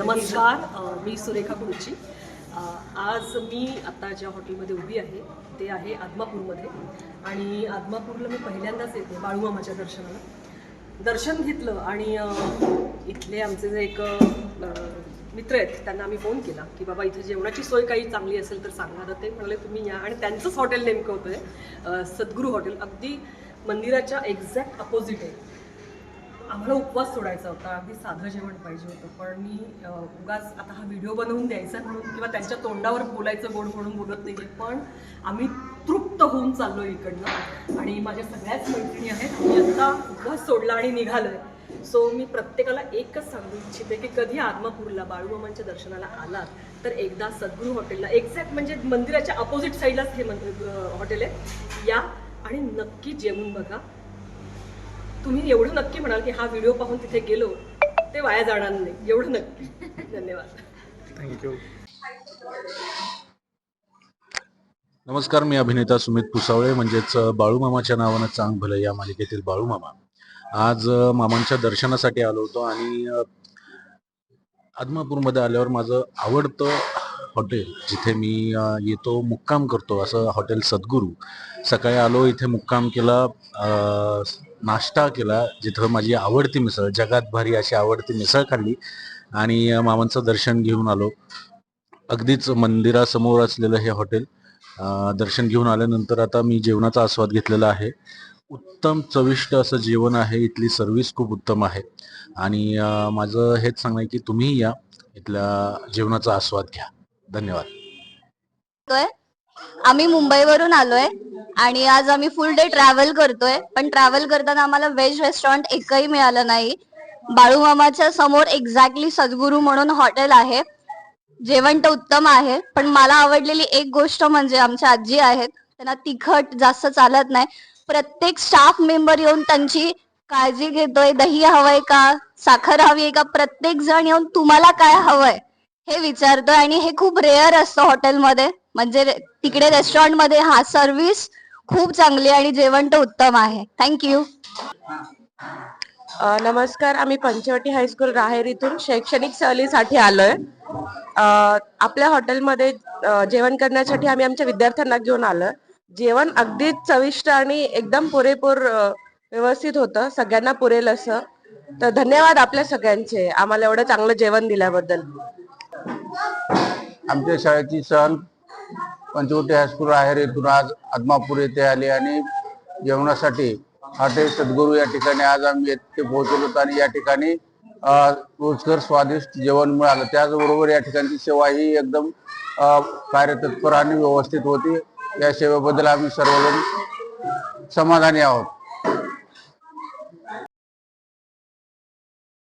नमस्कार मी सुरेखा कुडची आज मी आता ज्या हॉटेलमध्ये उभी आहे ते आहे आदमापूरमध्ये. आणि आदमापूरला मी पहिल्यांदाच येते बाळूमामाच्या दर्शनाला. दर्शन घेतलं आणि इथले आमचे जे एक मित्र आहेत त्यांना आम्ही फोन केला की बाबा इथे जेवणाची सोय काही चांगली असेल तर सांगा. तर ते म्हणाले तुम्ही या. आणि त्यांचंच हॉटेल नेमकं होतं आहे सद्गुरू हॉटेल. अगदी मंदिराच्या एक्झॅक्ट अपोजिट आहे. आम्हाला उपवास सोडायचा होता. अगदी साधं जेवण पाहिजे होतं. पण मी उगाच आता हा व्हिडिओ बनवून द्यायचा म्हणून किंवा त्यांच्या तोंडावर बोलायचं गोड म्हणून बोलत नाही पण आम्ही तृप्त होऊन चाललो इकडनं. आणि माझ्या सगळ्याच मैत्रिणी आहेत. मी आता उपवास सोडला आणि निघालोय. सो मी प्रत्येकाला एकच सांगू इच्छिते की कधी आदमापूरला बाळूमामांच्या दर्शनाला आलात तर एकदा सद्गुरू हॉटेलला. एक्झॅक्ट म्हणजे मंदिराच्या अपोजिट साईडलाच हे मंदिर हॉटेल आहे. या आणि नक्की जेवून बघा. तुम्ही एवढं नक्की म्हणाल की हा व्हिडिओ पाहून तिथे गेलो ते वाया जाणार नाही. एवढं नक्की. धन्यवाद. थँक्यू नमस्कार मी अभिनेता सुमित पुसावळे म्हणजेच बाळूमामाच्या नावानं चांग भलं या मालिकेतील बाळूमामा आज मामांच्या दर्शनासाठी आलो होतो आणि आदमापूरमध्ये आल्यावर माझं आवडतं हॉटेल जिथे मी येतो मुक्काम करतो असं हॉटेल सद्गुरू. सकाळी आलो इथे मुक्काम केला अ, नाश्ता केला जिथं माझी आवडती मिसळ जगात भारी अशी आवडती मिसळ खाल्ली आणि मामांचं दर्शन घेऊन आलो. अगदीच मंदिरासमोर असलेलं हे हॉटेल दर्शन घेऊन आल्यानंतर आता मी जेवणाचा आस्वाद घेतलेला आहे. उत्तम चविष्ट असं जेवण आहे इथली सर्व्हिस खूप उत्तम आहे. आणि माझं हेच सांगणं आहे की तुम्ही या इथल्या जेवणाचा आस्वाद घ्या. धन्यवाद. आम्ही मुंबईवरून आलोय. आणि आज आम्ही फुल डे ट्रॅव्हल करतोय. पण ट्रॅव्हल करताना आम्हाला व्हेज रेस्टॉरंट एकही मिळालं नाही. बाळूमामाच्या समोर एक्झॅक्टली सद्गुरू म्हणून हॉटेल आहे. जेवण तर उत्तम आहे पण मला आवडलेली एक गोष्ट म्हणजे आमच्या आजी आहेत. त्यांना तिखट जास्त चालत नाही. प्रत्येक स्टाफ मेंबर येऊन त्यांची काळजी घेतोय. दही हवंय का? साखर हवी आहे का? प्रत्येक जण येऊन तुम्हाला काय हवंय? हे विचारतोय आणि हे खूप रेअर असतं हॉटेलमध्ये म्हणजे तिकडे रेस्टॉरंटमध्ये हा सर्व्हिस खूप चांगली आणि जेवण तर उत्तम आहे. थँक्यू नमस्कार. आम्ही पंचवटी हायस्कूल राहेर इथून शैक्षणिक सहलीसाठी आलोय. आपल्या हॉटेलमध्ये जेवण करण्यासाठी आम्ही आमच्या विद्यार्थ्यांना घेऊन आलोय. जेवण अगदी चविष्ट आणि एकदम पुरेपूर व्यवस्थित होतं. सगळ्यांना पुरेल असं. तर धन्यवाद आपल्या सगळ्यांचे. आम्हाला एवढं चांगलं जेवण दिल्याबद्दल. आमच्या शाळेची सहल पंचवटी हायस्कूल आहेर येथून आज आदमापूर येथे आले आणि जेवणासाठी हॉटेल सद्गुरू या ठिकाणी आज आम्ही येथे पोहोचलो होतो आणि या ठिकाणी अ, रुचकर स्वादिष्ट जेवण मिळालं. त्याचबरोबर या ठिकाणची सेवा ही एकदम कार्यतत्पर आणि व्यवस्थित होती. या सेवेबद्दल आम्ही सर्वजण समाधानी आहोत.